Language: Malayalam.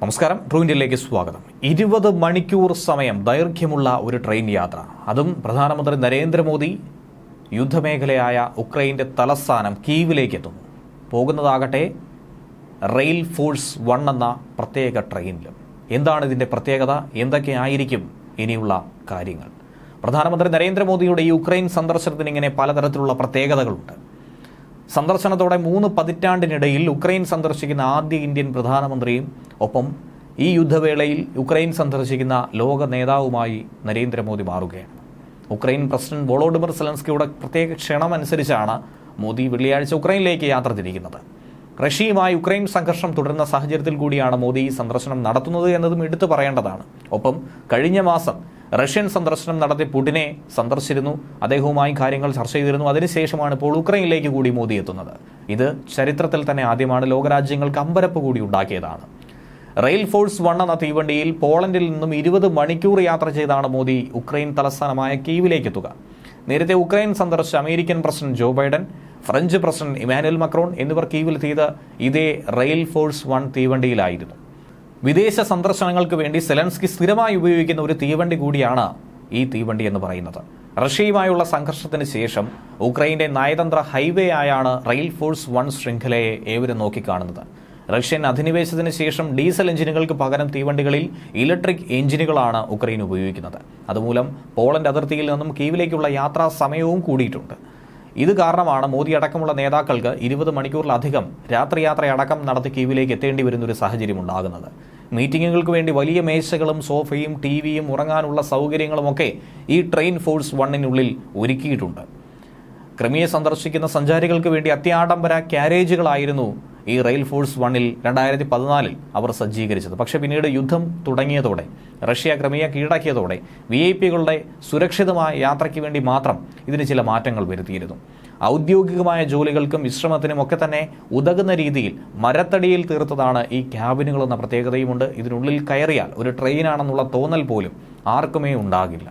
നമസ്കാരം ട്രൂ ഇന്ത്യയിലേക്ക് സ്വാഗതം. ഇരുപത് മണിക്കൂർ സമയം ദൈർഘ്യമുള്ള ഒരു ട്രെയിൻ യാത്ര. അതും പ്രധാനമന്ത്രി നരേന്ദ്രമോദി യുദ്ധമേഖലയായ ഉക്രൈന്റെ തലസ്ഥാനം കീവിലേക്ക് എത്തുന്നു പോകുന്നതാകട്ടെ റെയിൽ ഫോഴ്സ് വൺ എന്ന പ്രത്യേക ട്രെയിനിലും. എന്താണ് ഇതിന്റെ പ്രത്യേകത? എന്തൊക്കെയായിരിക്കും ഇനിയുള്ള കാര്യങ്ങൾ? പ്രധാനമന്ത്രി നരേന്ദ്രമോദിയുടെ ഈ യുക്രൈൻ സന്ദർശനത്തിന് ഇങ്ങനെ പലതരത്തിലുള്ള പ്രത്യേകതകളുണ്ട്. സന്ദർശനത്തോടെ മൂന്ന് പതിറ്റാണ്ടിനിടയിൽ ഉക്രൈൻ സന്ദർശിക്കുന്ന ആദ്യ ഇന്ത്യൻ പ്രധാനമന്ത്രിയും ഒപ്പം ഈ യുദ്ധവേളയിൽ ഉക്രൈൻ സന്ദർശിക്കുന്ന ലോക നേതാവുമായി നരേന്ദ്രമോദി മാറുകയാണ്. ഉക്രൈൻ പ്രസിഡന്റ് വോളോഡിമർ സെലൻസ്കിയുടെ പ്രത്യേക ക്ഷണമനുസരിച്ചാണ് മോദി വെള്ളിയാഴ്ച ഉക്രൈനിലേക്ക് യാത്ര തിരിക്കുന്നത്. റഷ്യയുമായി ഉക്രൈൻ സംഘർഷം തുടരുന്ന സാഹചര്യത്തിൽ കൂടിയാണ് മോദി ഈ സന്ദർശനം നടത്തുന്നത് എന്നതും എടുത്തു പറയേണ്ടതാണ്. ഒപ്പം കഴിഞ്ഞ മാസം റഷ്യൻ സന്ദർശനം നടത്തി പുടിനെ സന്ദർശിച്ചിരുന്നു. അദ്ദേഹവുമായി കാര്യങ്ങൾ ചർച്ച ചെയ്തിരുന്നു. അതിനുശേഷമാണ് ഇപ്പോൾ ഉക്രൈനിലേക്ക് കൂടി മോദി എത്തുന്നത്. ഇത് ചരിത്രത്തിൽ തന്നെ ആദ്യമാണ്. ലോകരാജ്യങ്ങൾക്ക് അമ്പരപ്പ് കൂടി ഉണ്ടാക്കിയതാണ്. റെയിൽ ഫോഴ്സ് വൺ എന്ന തീവണ്ടിയിൽ പോളണ്ടിൽ നിന്നും ഇരുപത് മണിക്കൂർ യാത്ര ചെയ്താണ് മോദി ഉക്രൈൻ തലസ്ഥാനമായ കീവിലേക്ക് എത്തുക. നേരത്തെ ഉക്രൈൻ സന്ദർശിച്ച American president Joe Biden French president Emmanuel Macron എന്നിവർ കീവിൽ ചെയ്ത ഇതേ റെയിൽ ഫോഴ്സ് വൺ തീവണ്ടിയിലായിരുന്നു. വിദേശ സന്ദർശനങ്ങൾക്ക് വേണ്ടി സെലൻസ്കി സ്ഥിരമായി ഉപയോഗിക്കുന്ന ഒരു തീവണ്ടി കൂടിയാണ് ഈ തീവണ്ടി എന്ന് പറയുന്നത്. റഷ്യയുമായുള്ള സംഘർഷത്തിന് ശേഷം ഉക്രൈന്റെ നയതന്ത്ര ഹൈവേ ആയാണ് റെയിൽ ഫോഴ്സ് വൺ ശൃംഖലയെ ഏവരും നോക്കിക്കാണുന്നത്. റഷ്യൻ അധിനിവേശത്തിന് ശേഷം ഡീസൽ എഞ്ചിനുകൾക്ക് പകരം തീവണ്ടികളിൽ ഇലക്ട്രിക് എഞ്ചിനുകളാണ് ഉക്രൈൻ ഉപയോഗിക്കുന്നത്. അതുമൂലം പോളണ്ട് അതിർത്തിയിൽ നിന്നും കീവിലേക്കുള്ള യാത്രാ സമയവും കൂടിയിട്ടുണ്ട്. ഇത് കാരണമാണ് മോദി അടക്കമുള്ള നേതാക്കൾക്ക് ഇരുപത് മണിക്കൂറിലധികം രാത്രിയാത്രയടക്കം നടത്തി കീവിലേക്ക് എത്തേണ്ടി വരുന്ന ഒരു സാഹചര്യം ഉണ്ടാകുന്നത് മീറ്റിങ്ങുകൾക്ക് വേണ്ടി വലിയ മേശകളും സോഫയും ടി വിയും ഉറങ്ങാനുള്ള സൗകര്യങ്ങളുമൊക്കെ ഈ ട്രെയിൻ ഫോഴ്സ് വണ്ണിനുള്ളിൽ ഒരുക്കിയിട്ടുണ്ട്. ക്രിമിയെ സന്ദർശിക്കുന്ന സഞ്ചാരികൾക്ക് വേണ്ടി അത്യാഡംബര ക്യാരേജുകളായിരുന്നു ഈ റെയിൽ ഫോഴ്സ് വണ്ണിൽ രണ്ടായിരത്തി പതിനാലിൽ അവർ സജ്ജീകരിച്ചത്. പക്ഷേ പിന്നീട് യുദ്ധം തുടങ്ങിയതോടെ റഷ്യ ക്രമീയ കീഴടക്കിയതോടെ വി ഐ പികളുടെ സുരക്ഷിതമായ യാത്രയ്ക്ക് വേണ്ടി മാത്രം ഇതിന് ചില മാറ്റങ്ങൾ വരുത്തിയിരുന്നു. ഔദ്യോഗികമായ ജോലികൾക്കും വിശ്രമത്തിനും ഒക്കെ തന്നെ ഉതകുന്ന രീതിയിൽ മരത്തടിയിൽ തീർത്തതാണ് ഈ ക്യാബിനുകൾ എന്ന പ്രത്യേകതയുമുണ്ട്. ഇതിനുള്ളിൽ കയറിയാൽ ഒരു ട്രെയിനാണെന്നുള്ള തോന്നൽ പോലും ആർക്കുമേ ഉണ്ടാകില്ല.